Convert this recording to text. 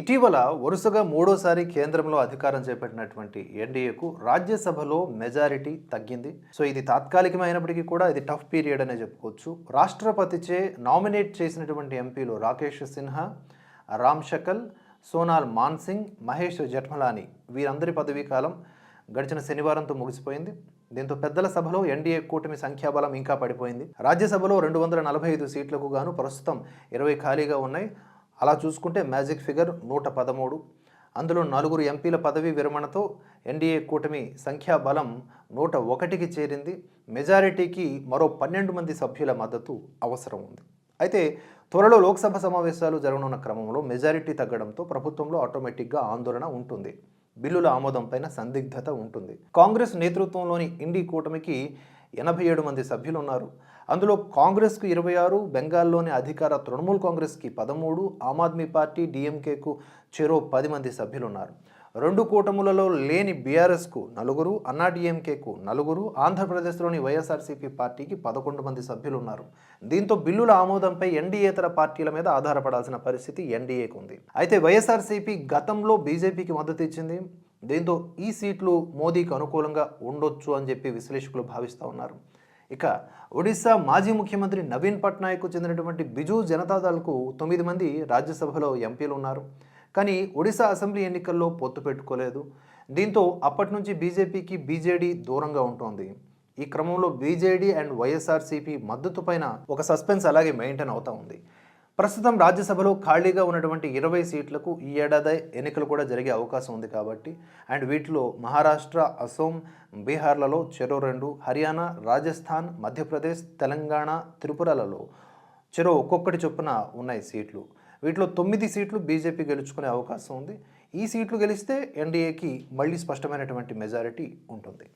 ఇటీవల వరుసగా మూడోసారి కేంద్రంలో అధికారం చేపట్టినటువంటి ఎన్డీఏకు రాజ్యసభలో మెజారిటీ తగ్గింది. సో ఇది తాత్కాలికమైనప్పటికీ కూడా ఇది టఫ్ పీరియడ్ అనే చెప్పుకోవచ్చు. రాష్ట్రపతిచే నామినేట్ చేసినటువంటి ఎంపీలు రాకేష్ సిన్హా రామ్ షకల్ సోనాల్ మాన్సింగ్ మహేష్ జఠ్మలాని వీరందరి పదవీ కాలం గడిచిన శనివారంతో ముగిసిపోయింది. దీంతో పెద్దల సభలో ఎన్డీఏ కూటమి సంఖ్యాబలం ఇంకా పడిపోయింది. రాజ్యసభలో రెండు వందల నలభై ఐదు సీట్లకు గాను ప్రస్తుతం ఇరవై ఖాళీగా ఉన్నాయి. అలా చూసుకుంటే మ్యాజిక్ ఫిగర్ నూట పదమూడు. అందులో నలుగురు ఎంపీల పదవీ విరమణతో ఎన్డీఏ కూటమి సంఖ్యాబలం నూట ఒకటికి చేరింది. మెజారిటీకి మరో పన్నెండు మంది సభ్యుల మద్దతు అవసరం ఉంది. అయితే త్వరలో లోక్సభ సమావేశాలు జరగనున్న క్రమంలో మెజారిటీ తగ్గడంతో ప్రభుత్వంలో ఆటోమేటిక్గా ఆందోళన ఉంటుంది. బిల్లుల ఆమోదంపైన సందిగ్ధత ఉంటుంది. కాంగ్రెస్ నేతృత్వంలోని ఇండి కూటమికి ఎనభై ఏడు మంది సభ్యులు ఉన్నారు అందులో కాంగ్రెస్కు ఇరవై ఆరు బెంగాల్లోని అధికార తృణమూల్ కాంగ్రెస్కి పదమూడు ఆమ్ ఆద్మీ పార్టీ డిఎంకేకు చెరో పది మంది సభ్యులు ఉన్నారు రెండు కూటములలో లేని బీఆర్ఎస్కు నలుగురు అన్నాడీఎంకేకు నలుగురు ఆంధ్రప్రదేశ్లోని వైఎస్ఆర్సీపీ పార్టీకి పదకొండు మంది సభ్యులు ఉన్నారు దీంతో బిల్లుల ఆమోదంపై ఎన్డీఏతర పార్టీల మీద ఆధారపడాల్సిన పరిస్థితి ఎన్డీఏకు ఉంది. అయితే వైఎస్ఆర్సీపీ గతంలో బీజేపీకి మద్దతు ఇచ్చింది దీంతో ఈ సీట్లు మోదీకి అనుకూలంగా ఉండొచ్చు అని చెప్పి విశ్లేషకులు భావిస్తూ ఉన్నారు. ఇక ఒడిశా మాజీ ముఖ్యమంత్రి నవీన్ పట్నాయక్కు చెందినటువంటి బిజు జనతాదళ్కు తొమ్మిది మంది రాజ్యసభలో ఎంపీలు ఉన్నారు. కానీ ఒడిశా అసెంబ్లీ ఎన్నికల్లో పొత్తు పెట్టుకోలేదు. దీంతో అప్పటి నుంచి బీజేపీకి బీజేడీ దూరంగా ఉంటోంది. ఈ క్రమంలో బీజేడీ అండ్ వైఎస్ఆర్సీపీ మద్దతు పైన ఒక సస్పెన్స్ అలాగే మెయింటైన్ అవుతూ ఉంది. ప్రస్తుతం రాజ్యసభలో ఖాళీగా ఉన్నటువంటి ఇరవై సీట్లకు ఈ ఏడాది ఎన్నికలు కూడా జరిగే అవకాశం ఉంది కాబట్టి అండ్ వీటిలో మహారాష్ట్ర అసోం బీహార్లలో చెరో రెండు హర్యానా రాజస్థాన్ మధ్యప్రదేశ్ తెలంగాణ త్రిపురలలో చెరో ఒక్కొక్కటి చొప్పున ఉన్నాయి సీట్లు. వీటిలో తొమ్మిది సీట్లు బీజేపీ గెలుచుకునే అవకాశం ఉంది. ఈ సీట్లు గెలిస్తే ఎన్డీఏకి మళ్ళీ స్పష్టమైనటువంటి మెజారిటీ ఉంటుంది.